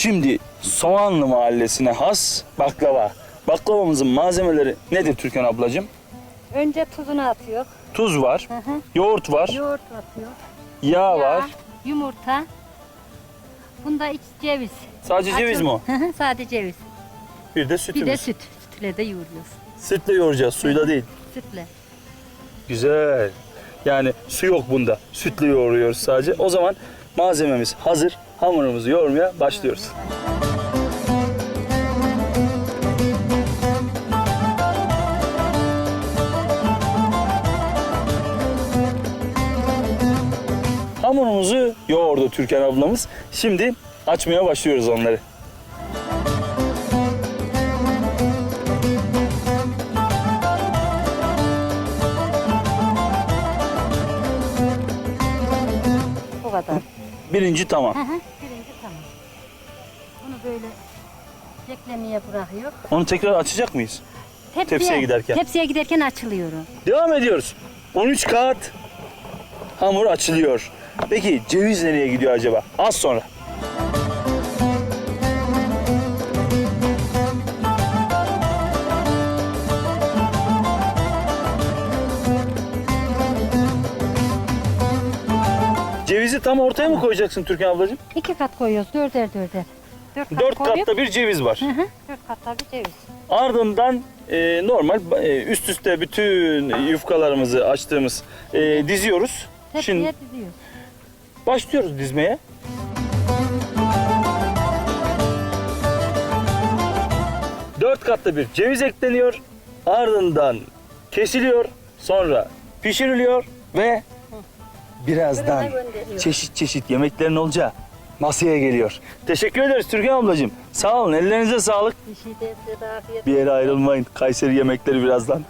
Şimdi Soğanlı mahallesine has baklava. Baklavamızın malzemeleri nedir Türkan ablacığım? Önce tuzunu atıyor. Tuz var, Hı hı. yoğurt var, Yoğurt atıyor. yağ var. Yumurta. Bunda iç ceviz. Sadece ceviz mi o? Hı hı, Sadece ceviz. Bir de Bir de sütümüz. süt. Sütle de yoğuruyoruz. Sütle yoğuracağız, suyla değil. Sütle. Güzel. Yani su yok bunda. Sütle yoğuruyoruz sadece. O zaman malzememiz hazır. Hamurumuzu yoğurmaya başlıyoruz. Hamurumuzu yoğurdu Türkan ablamız. Şimdi açmaya başlıyoruz onları. Bu kadar. Birinci tamam. Hı hı. Birinci tamam. Bunu böyle beklemeye bırakıyor. Onu tekrar açacak mıyız? Tepsiye, Tepsiye giderken. Tepsiye giderken açılıyor o. Devam ediyoruz. 13 kat hamur açılıyor. Peki ceviz nereye gidiyor acaba? Az sonra. Cevizi tam ortaya mı koyacaksın Türkan ablacığım? İki kat koyuyoruz. Dörder dörder. Dört kat Dört koyup- katta bir ceviz var. Hı hı. Dört katta bir ceviz. Ardından e, normal e, üst üste bütün yufkalarımızı açtığımız e, diziyoruz. Tepsiye Şimdi diziyoruz. başlıyoruz dizmeye. Dört katlı bir ceviz ekleniyor. Ardından kesiliyor. Sonra pişiriliyor ve birazdan çeşit çeşit yemeklerin olacağı masaya geliyor. Teşekkür ederiz Türkan ablacığım. Sağ olun. Ellerinize sağlık. Bir şey Bir yere ayrılmayın. Kayseri yemekleri birazdan.